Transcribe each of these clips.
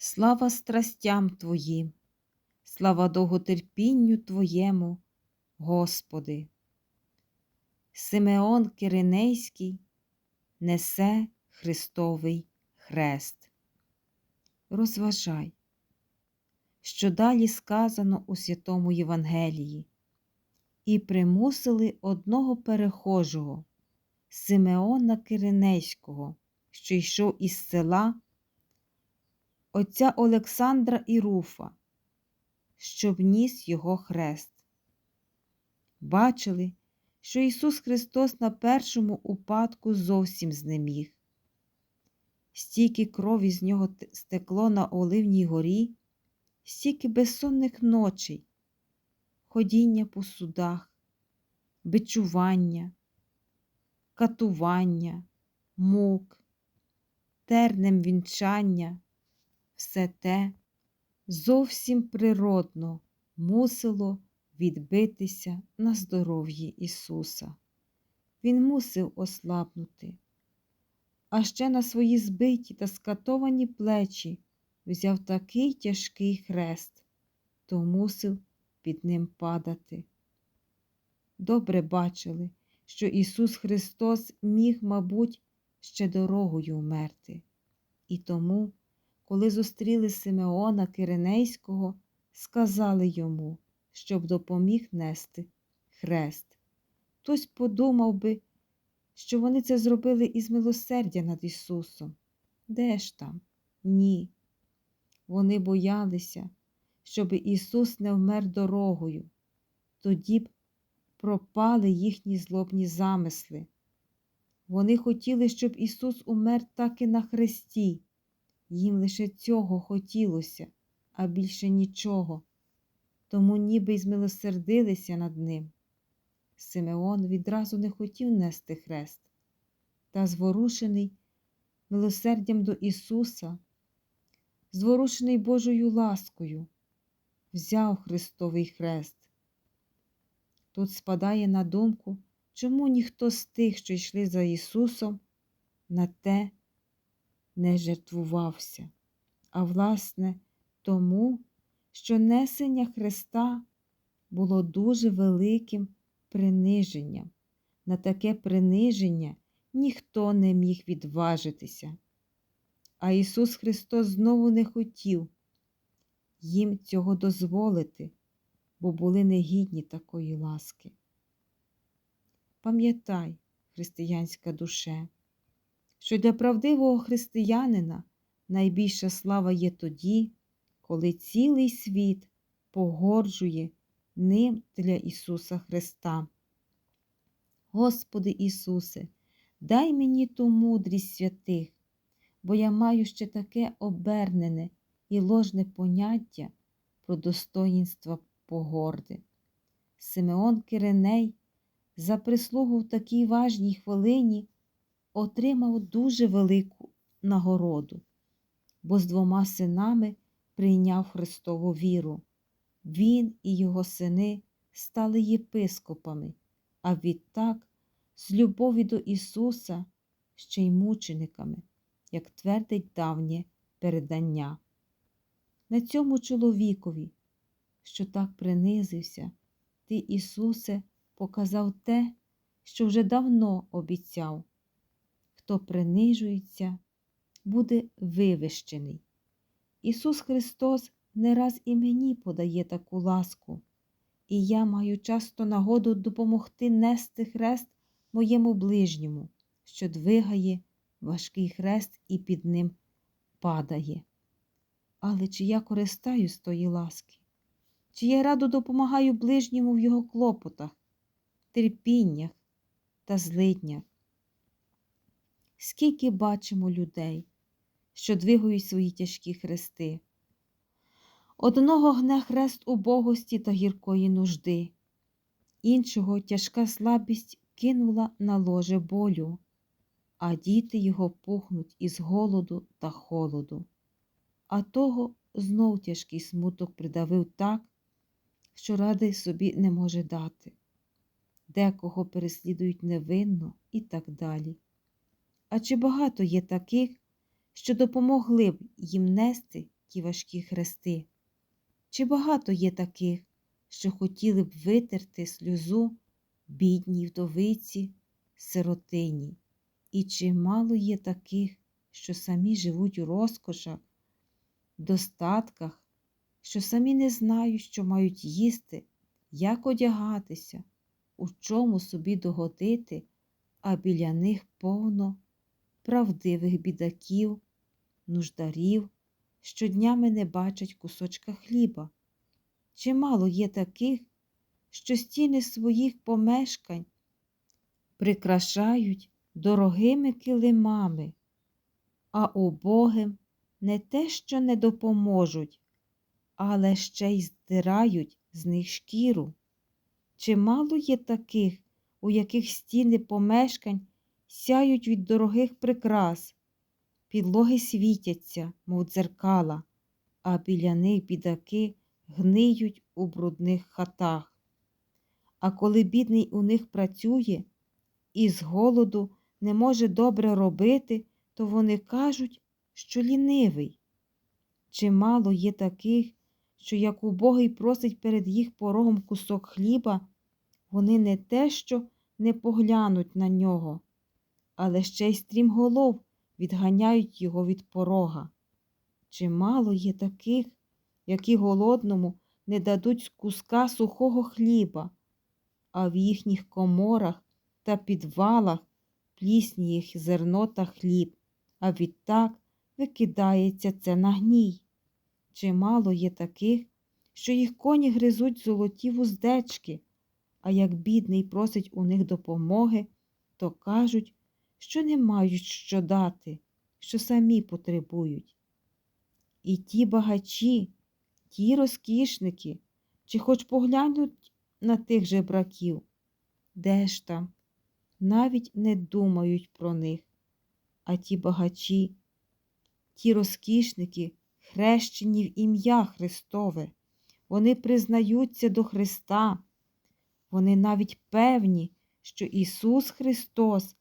Слава страстям Твоїм, слава довготерпінню Твоєму, Господи. Симеон Киринейський несе Христовий хрест. Розважай, що далі сказано у Святому Євангелії, і примусили одного перехожого, Симеона Киринейського, що йшов із села отця Олександра і Руфа, щоб ніс його хрест. Бачили, що Ісус Христос на першому упадку зовсім знеміг. Стільки крові з нього стекло на Оливній горі, стільки безсонних ночей, ходіння по судах, бичування, катування, мук, тернем вінчання, все те зовсім природно мусило відбитися на здоров'ї Ісуса. Він мусив ослабнути, а ще на свої збиті та скатовані плечі взяв такий тяжкий хрест, то мусив під ним падати. Добре бачили, що Ісус Христос міг, мабуть, ще дорогою вмерти. І тому, коли зустріли Симеона Киринейського, сказали йому, щоб допоміг нести хрест. Хтось подумав би, що вони це зробили із милосердя над Ісусом. Де ж там? Ні. Вони боялися, щоб Ісус не вмер дорогою, тоді б пропали їхні злобні замисли. Вони хотіли, щоб Ісус умер так і на хресті. Їм лише цього хотілося, а більше нічого тому ніби й змилосердилися над ним. Симеон відразу не хотів нести хрест, та зворушений милосердям до Ісуса, зворушений Божою ласкою, взяв Христовий хрест. Тут спадає на думку, чому ніхто з тих, що йшли за Ісусом, на те не жертвувався, а власне тому, що несення Христа було дуже великим приниженням. На таке приниження ніхто не міг відважитися. А Ісус Христос знову не хотів їм цього дозволити, бо були негідні такої ласки. Пам'ятай, християнська душе, що для правдивого християнина найбільша слава є тоді, коли цілий світ погорджує ним для Ісуса Христа. Господи Ісусе, дай мені ту мудрість святих, бо я маю ще таке обернене і ложне поняття про достоїнство погорди. Симеон Киреней за прислугу в такій важній хвилині отримав дуже велику нагороду, бо з двома синами прийняв Христову віру. Він і його сини стали єпископами, а відтак, з любові до Ісуса, ще й мучениками, як твердить давнє передання. На цьому чоловікові, що так принизився, ти, Ісусе, показав те, що вже давно обіцяв. Хто принижується, буде вивищений. Ісус Христос не раз і мені подає таку ласку, і я маю часто нагоду допомогти нести хрест моєму ближньому, що двигає важкий хрест і під ним падає. Але чи я користаюсь тої ласки? Чи я радо допомагаю ближньому в його клопотах, терпіннях та злиднях? Скільки бачимо людей, що двигають свої тяжкі хрести. Одного гне хрест убогості та гіркої нужди, іншого тяжка слабість кинула на ложе болю, а діти його пухнуть із голоду та холоду. А того знов тяжкий смуток придавив так, що ради собі не може дати, декого переслідують невинно і так далі. А чи багато є таких, що допомогли б їм нести ті важкі хрести. Чи багато є таких, що хотіли б витерти сльозу бідній вдовиці, сиротині, і чимало є таких, що самі живуть у розкошах, достатках, що самі не знають, що мають їсти, як одягатися, у чому собі догодити, а біля них повно правдивих бідаків, нуждарів, що днями не бачать кусочка хліба. Чимало є таких, що стіни своїх помешкань прикрашають дорогими килимами, а убогим не те, що не допоможуть, але ще й здирають з них шкіру. Чимало є таких, у яких стіни помешкань сяють від дорогих прикрас, підлоги світяться, мов дзеркала, а біля них бідаки гниють у брудних хатах. А коли бідний у них працює і з голоду не може добре робити, то вони кажуть, що лінивий. Чимало є таких, що як убогий просить перед їх порогом кусок хліба, вони не те, що не поглянуть на нього, але ще й стрімголов відганяють його від порога. Чимало є таких, які голодному не дадуть куска сухого хліба, а в їхніх коморах та підвалах плісні їх зерно та хліб, а відтак викидається це на гній. Чимало є таких, що їх коні гризуть золоті вуздечки, а як бідний просить у них допомоги, то кажуть, що не мають що дати, що самі потребують. І ті багачі, ті розкішники, чи хоч поглянуть на тих жебраків, де ж там, навіть не думають про них, а ті багачі, ті розкішники, хрещені в ім'я Христове, вони признаються до Христа, вони навіть певні, що Ісус Христос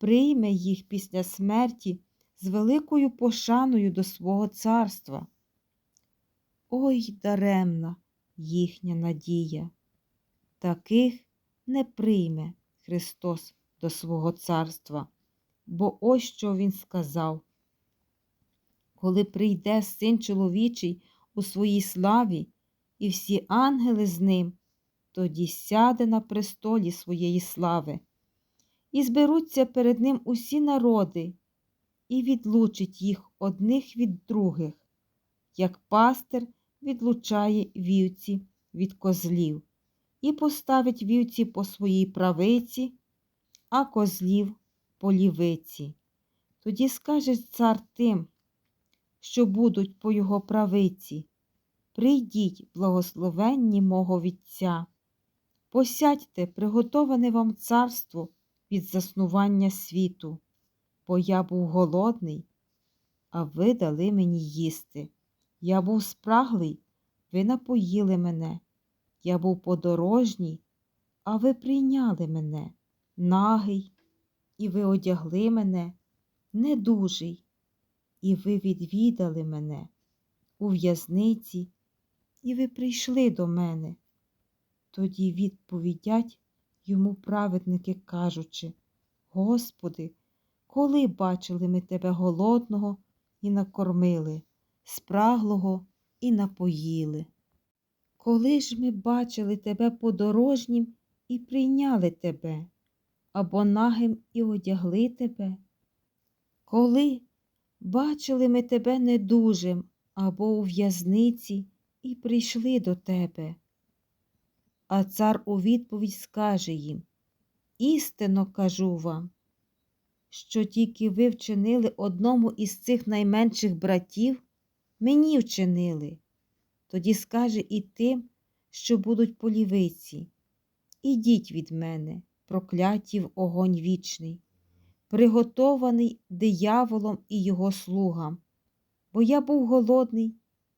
прийме їх після смерті з великою пошаною до свого царства. Ой даремна їхня надія. Таких не прийме Христос до свого царства, бо ось що Він сказав. Коли прийде син чоловічий у своїй славі, і всі ангели з ним, тоді сяде на престолі своєї слави, і зберуться перед ним усі народи, і відлучить їх одних від других, як пастир відлучає вівці від козлів, і поставить вівці по своїй правиці, а козлів по лівиці. Тоді скаже цар тим, що будуть по його правиці. Прийдіть, благословенні мого Вітця, посядьте, приготоване вам царство від заснування світу, бо я був голодний, а ви дали мені їсти. Я був спраглий, ви напоїли мене. Я був подорожній, а ви прийняли мене, нагий, і ви одягли мене, недужий, і ви відвідали мене у в'язниці, і ви прийшли до мене. Тоді відповідять йому праведники, кажучи, Господи, коли бачили ми тебе голодного і накормили, спраглого і напоїли? Коли ж ми бачили тебе подорожнім і прийняли тебе, або нагим і одягли тебе? Коли бачили ми тебе недужим або у в'язниці і прийшли до тебе? А цар у відповідь скаже їм Істинно кажу вам, що тільки ви вчинили одному із цих найменших братів, мені вчинили. Тоді скаже і тим, що будуть по лівиці. Ідіть від мене, прокляті в огонь вічний, приготований дияволом і його слугам, бо я був голодний,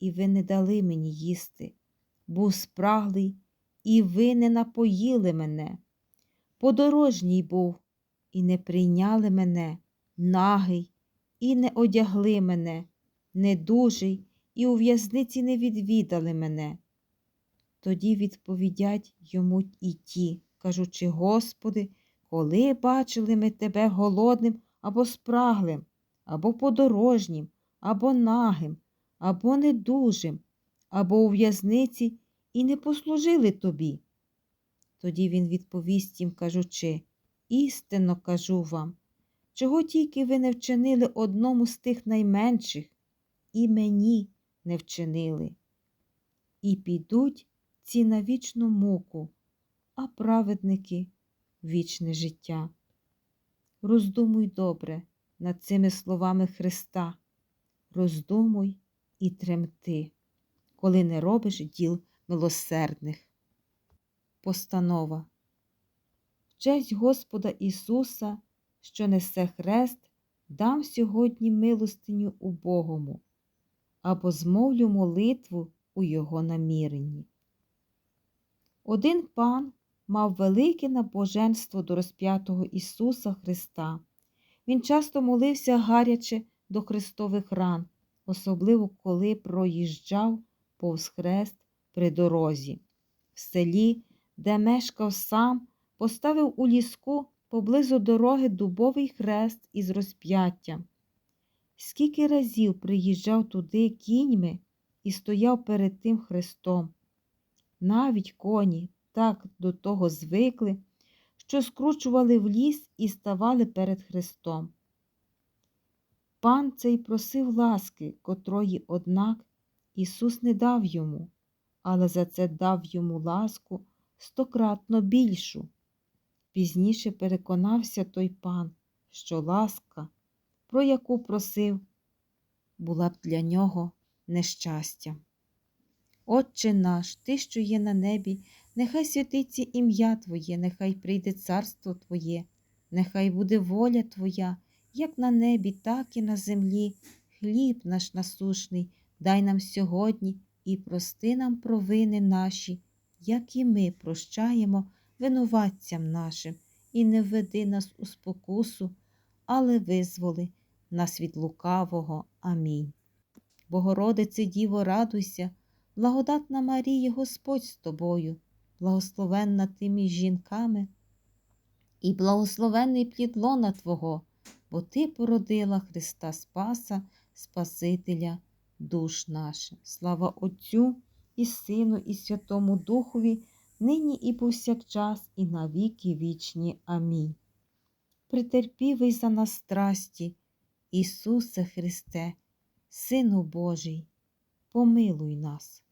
і ви не дали мені їсти, був спраглий, і ви не напоїли мене. Подорожній був, і не прийняли мене, нагий, і не одягли мене, недужий, і у в'язниці не відвідали мене. Тоді відповідять йому і ті, кажучи, Господи, коли бачили ми тебе голодним або спраглим, або подорожнім, або нагим, або недужим, або у в'язниці і не послужили тобі. Тоді він відповість їм, кажучи, істинно кажу вам, чого тільки ви не вчинили одному з тих найменших, і мені не вчинили. І підуть ці на вічну муку, а праведники вічне життя. Роздумуй добре над цими словами Христа, роздумуй і тремти, коли не робиш діл милосердних. Постанова В честь Господа Ісуса, що несе хрест, дам сьогодні милостиню убогому або змовлю молитву у Його наміренні. Один пан мав велике набоженство до розп'ятого Ісуса Христа. Він часто молився гаряче до Христових ран, особливо коли проїжджав повз хрест при дорозі. В селі, де мешкав сам, поставив у ліску поблизу дороги дубовий хрест із розп'яттям. Скільки разів приїжджав туди кіньми і стояв перед тим хрестом. Навіть коні так до того звикли, що скручували в ліс і ставали перед хрестом. Пан цей просив ласки, котрої, однак, Ісус не дав йому, але за це дав йому ласку стократно більшу. Пізніше переконався той пан, що ласка, про яку просив, була б для нього нещастя. Отче наш, Ти, що є на небі, нехай святиться ім'я Твоє, нехай прийде царство Твоє, нехай буде воля Твоя, як на небі, так і на землі. Хліб наш насушний, дай нам сьогодні і прости нам провини наші, як і ми прощаємо винуватцям нашим, і не введи нас у спокусу, але визволи нас від лукавого. Амінь. Богородице Діво, радуйся, благодатна Марія, Господь з тобою, благословенна ти між жінками, і благословенний плід лона Твого, бо Ти породила Христа Спаса, Спасителя душ наших. Слава Отцю і Сину, і Святому Духові, нині і повсякчас, і на віки вічні. Амінь. Притерпівий за нас страсті, Ісусе Христе, Сину Божий, помилуй нас.